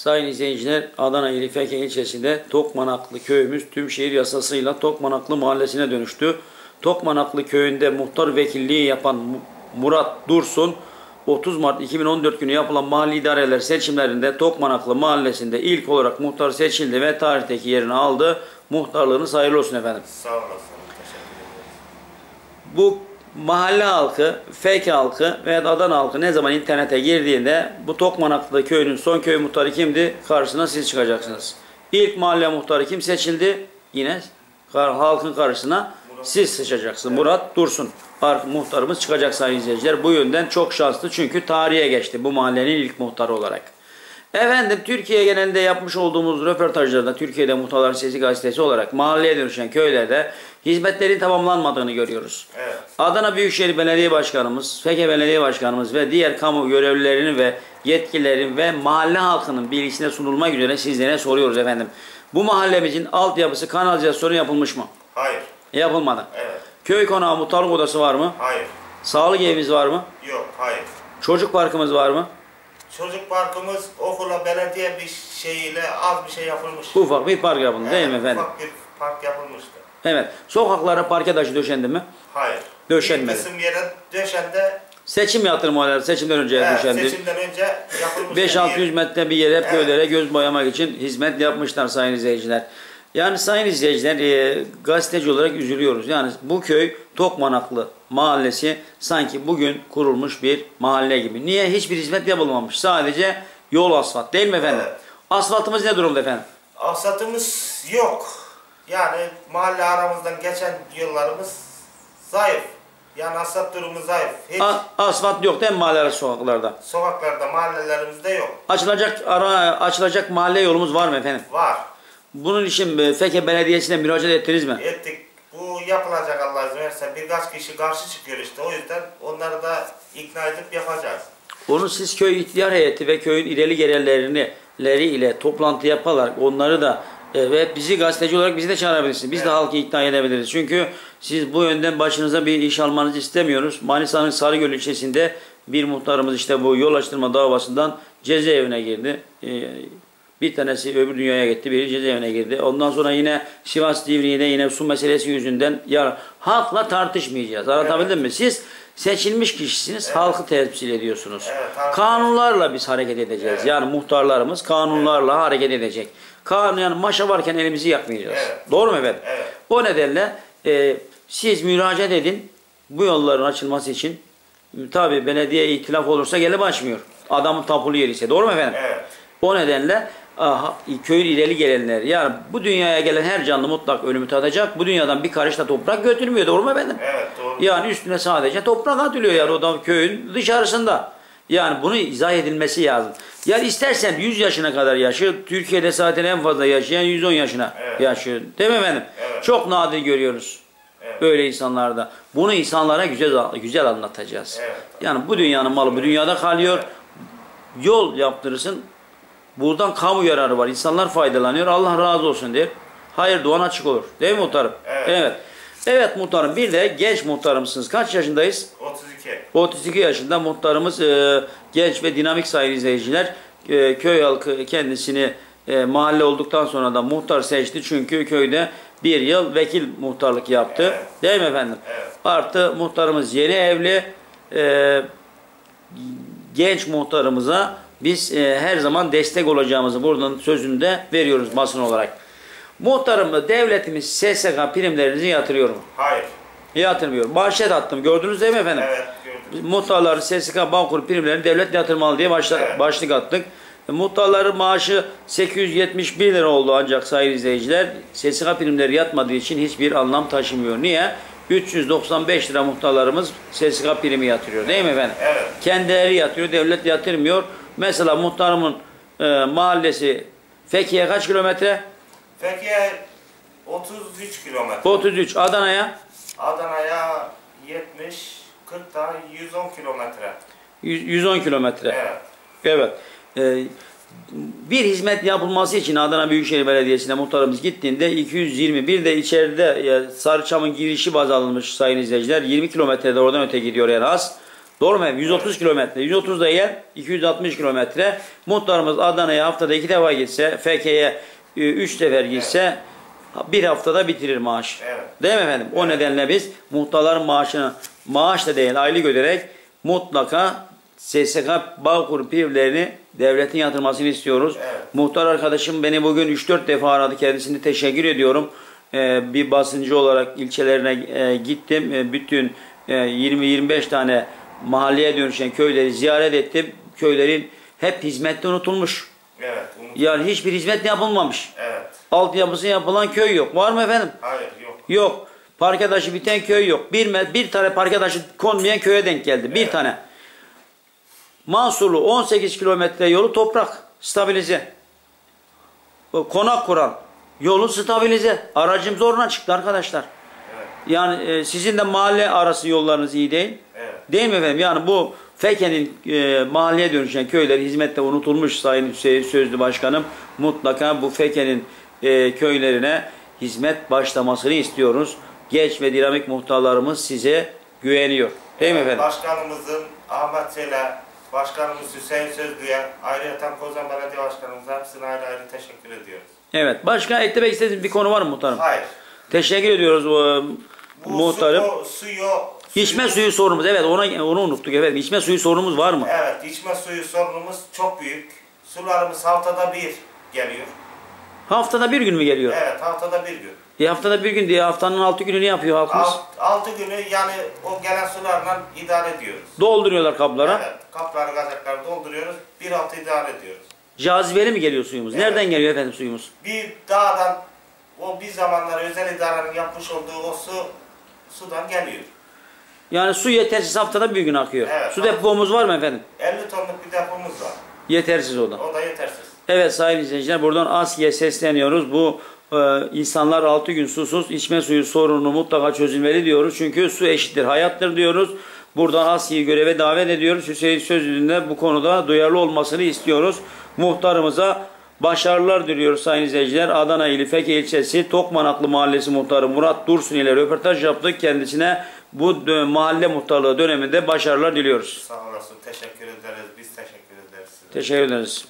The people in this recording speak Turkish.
Sayın izleyiciler Adana ili Feke ilçesinde Tokmanaklı köyümüz tüm şehir yasasıyla Tokmanaklı mahallesine dönüştü. Tokmanaklı köyünde muhtar vekilliği yapan Mu- Murat Dursun 30 Mart 2014 günü yapılan mahalli idareler seçimlerinde Tokmanaklı mahallesinde ilk olarak muhtar seçildi ve tarihteki yerini aldı. Muhtarlığınız hayırlı olsun efendim. Sağ olasın. Teşekkür ederim. Bu mahalle halkı, fake halkı veya Adana halkı ne zaman internete girdiğinde bu Tokmanaklı köyünün son köy muhtarı kimdi? Karşısına siz çıkacaksınız. İlk mahalle muhtarı kim seçildi? Yine halkın karşısına siz seçeceksiniz. Murat Dursun. Ar- Muhtarımız çıkacak sayın izleyiciler. Bu yönden çok şanslı çünkü tarihe geçti bu mahallenin ilk muhtarı olarak. Efendim Türkiye genelinde yapmış olduğumuz röportajlarda Türkiye'de Muhtarların Sesi gazetesi olarak mahalleye dönüşen köylerde hizmetlerin tamamlanmadığını görüyoruz. Evet. Adana Büyükşehir Belediye Başkanımız, Feke Belediye Başkanımız ve diğer kamu görevlilerinin ve yetkililerin ve mahalle halkının bilgisine sunulmak üzere sizlere soruyoruz efendim. Bu mahallemizin altyapısı kanalizasyonu yapılmış mı? Hayır. Yapılmadı. Evet. Köy konağı muhtarlık odası var mı? Hayır. Sağlık evimiz var mı? Yok. Hayır. Çocuk parkımız var mı? Çocuk parkımız okula belediye bir şeyiyle az bir şey yapılmış. Ufak bir park yapıldı değil mi Evet, efendim? Ufak bir park yapılmıştı. Evet. Sokaklara parke taşı döşendi mi? Hayır. Döşenmedi. Bir kısım yere döşendi. Seçim yatırımı seçimden önce Evet, döşendi. seçimden önce yapılmış. 5-600 metre bir yer hep Evet. göz boyamak için hizmet yapmışlar sayın izleyiciler. Yani sayın izleyiciler e, gazeteci olarak üzülüyoruz. Yani bu köy Tokmanaklı mahallesi sanki bugün kurulmuş bir mahalle gibi. Niye? Hiçbir hizmet yapılmamış. Sadece yol asfalt değil mi efendim? Evet. Asfaltımız ne durumda efendim? Asatımız yok. Yani mahalle aramızdan geçen yıllarımız zayıf. Yani asat durumu zayıf. Hiç A- asfalt yok değil mi mahalle sokaklarda? sokaklarda, mahallelerimizde yok. Açılacak ara açılacak mahalle yolumuz var mı efendim? Var. Bunun için Feke Belediyesi'ne müracaat ettiniz mi? ettik. Bu yapılacak Allah izin verirse. Birkaç kişi karşı çıkıyor işte. O yüzden onları da ikna edip yapacağız. Onu siz köy ihtiyar heyeti ve köyün ileri gelenlerini leri ile toplantı yaparak onları da e, ve bizi gazeteci olarak bizi de çağırabilirsiniz. Biz de Evet. halkı ikna edebiliriz. Çünkü siz bu yönden başınıza bir iş almanızı istemiyoruz. Manisa'nın Sarıgöl ilçesinde bir muhtarımız işte bu yol açtırma davasından cezaevine girdi. E, bir tanesi öbür dünyaya gitti, biri cezaevine girdi. Ondan sonra yine Sivas Divriği'de yine su meselesi yüzünden ya halkla tartışmayacağız. Anlatabildim mi? Siz seçilmiş kişisiniz, halkı temsil ediyorsunuz. Evet, Kanunlarla biz hareket edeceğiz. Evet. Yani muhtarlarımız kanunlarla hareket edecek. Kanun yani maşa varken elimizi yakmayacağız. Evet. Doğru mu efendim? Evet. O nedenle e, siz müracaat edin bu yolların açılması için. Tabi belediye itilaf olursa gelip açmıyor. Adamın tapulu yeri ise. Doğru mu efendim? Evet. O nedenle köyün ileri gelenler yani bu dünyaya gelen her canlı mutlak ölümü tadacak. Bu dünyadan bir karış da toprak götürmüyor. Doğru mu efendim? Evet doğru. Yani üstüne sadece toprak atılıyor yani o da köyün dışarısında. Yani bunu izah edilmesi lazım. Yani istersen 100 yaşına kadar yaşıyor. Türkiye'de zaten en fazla yaşayan 110 yaşına Evet. yaşıyor. Değil mi efendim? Evet. Çok nadir görüyoruz. Evet. Böyle insanlarda. Bunu insanlara güzel güzel anlatacağız. Evet. Yani bu dünyanın malı bu dünyada kalıyor. Yol yaptırırsın. Buradan kamu yararı var. İnsanlar faydalanıyor. Allah razı olsun der. Hayır duan açık olur. Değil mi muhtarım? Evet. Evet, Evet muhtarım. Bir de genç muhtarımsınız. Kaç yaşındayız? 32. 32 yaşında muhtarımız e, genç ve dinamik sayın izleyiciler. E, köy halkı kendisini e, mahalle olduktan sonra da muhtar seçti. Çünkü köyde bir yıl vekil muhtarlık yaptı. Evet. Değil mi efendim? Evet. Artı muhtarımız yeni evli. E, genç muhtarımıza biz e, her zaman destek olacağımızı buradan sözünü de veriyoruz basın olarak. Muhtarım devletimiz SSK primlerinizi yatırıyor mu? Hayır. Yatırmıyor. Manşet attım. Gördünüz değil mi efendim? Evet gördüm. Muhtarların SSK Bağkur primlerini devlet yatırmalı diye başla, Evet. başlık attık. E, Muhtarların maaşı 871 lira oldu ancak sayın izleyiciler. SSK primleri yatmadığı için hiçbir anlam taşımıyor. Niye? 395 lira muhtarlarımız SSK primi yatırıyor değil mi efendim? Evet. Kendileri yatırıyor, devlet yatırmıyor. Mesela muhtarımın e, mahallesi Fethiye kaç kilometre? Fethiye 33 kilometre. 33. Adana'ya Adana'ya 70, 40 daha 110 kilometre. 100 110 kilometre. Evet. Evet. Ee, bir hizmet yapılması için Adana Büyükşehir Belediyesi'ne muhtarımız gittiğinde 221 de içeride e, Sarıçam'ın girişi baz alınmış sayın izleyiciler. 20 kilometrede oradan öte gidiyor en az. Doğru mu efendim? 130 kilometre. 130 da yer 260 kilometre. Muhtarımız Adana'ya haftada iki defa gitse, FK'ye 3 sefer gitse bir haftada bitirir maaş. Evet. Değil mi efendim? O nedenle biz muhtarların maaşını maaş da değil aylık öderek mutlaka SSK Bağkur privlerini devletin yatırmasını istiyoruz. Evet. Muhtar arkadaşım beni bugün 3-4 defa aradı. Kendisine teşekkür ediyorum. Ee, bir basıncı olarak ilçelerine e, gittim. E, bütün e, 20-25 tane mahalleye dönüşen köyleri ziyaret ettim. Köylerin hep hizmette unutulmuş. Evet. unut- Yani hiçbir hizmet yapılmamış. Evet. Altyapısı yapılan köy yok. Var mı efendim? Hayır yok. Yok. Parke taşı biten köy yok. Bir, bir tane parke taşı konmayan köye denk geldi. Bir Evet. tane. Mansurlu 18 kilometre yolu toprak. Stabilize. Konak kuran. Yolu stabilize. Aracım zoruna çıktı arkadaşlar. Evet. Yani e, sizin de mahalle arası yollarınız iyi değil. Değil mi efendim? Yani bu Feke'nin e, mahalleye dönüşen köyleri hizmette unutulmuş Sayın Hüseyin Sözlü Başkanım. Mutlaka bu Feke'nin e, köylerine hizmet başlamasını istiyoruz. Genç ve dinamik muhtarlarımız size güveniyor. Değil mi efendim? Başkanımızın Ahmet Çele, Başkanımız Hüseyin Sözlü'ye, ayrıca Kozan Belediye Başkanımıza hepsine ayrı ayrı teşekkür ediyoruz. Evet. Başka eklemek istediğiniz bir konu var mı muhtarım? Hayır. Teşekkür ediyoruz e, Bu muhtarım. Su, suyu, İçme suyu sorunumuz. Evet ona onu unuttuk efendim. İçme suyu sorunumuz var mı? Evet, içme suyu sorunumuz çok büyük. Sularımız haftada bir geliyor. Haftada bir gün mü geliyor? Evet, haftada bir gün. E haftada bir gün diye haftanın altı günü ne yapıyor halkımız? Alt, altı günü yani o gelen sularla idare ediyoruz. Dolduruyorlar kaplara. Evet, kapları, gazakları dolduruyoruz. Bir hafta idare ediyoruz. Cazibeli mi geliyor suyumuz? Evet. Nereden geliyor efendim suyumuz? Bir dağdan o bir zamanlar özel idarenin yapmış olduğu o su sudan geliyor. Yani su yetersiz haftada bir gün akıyor. Evet, su depomuz var mı efendim? 50 tonluk bir depomuz var. Yetersiz o da. O da yetersiz. Evet sayın izleyiciler buradan ASKİ'ye sesleniyoruz. Bu e, insanlar 6 gün susuz içme suyu sorunu mutlaka çözülmeli diyoruz. Çünkü su eşittir hayattır diyoruz. Buradan ASKİ'yi göreve davet ediyoruz. Hüseyin Sözlü'nün de bu konuda duyarlı olmasını istiyoruz. Muhtarımıza başarılar diliyoruz sayın izleyiciler. Adana ili Feke ilçesi Tokmanaklı Mahallesi muhtarı Murat Dursun ile röportaj yaptık. Kendisine bu mahalle muhtarlığı döneminde başarılar diliyoruz. Sağ olasın. Teşekkür ederiz. Biz teşekkür ederiz size. Teşekkür ederiz.